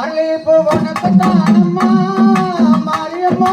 அரளிப்பூ வனப்பத்தானம்மா மாரியம்மா.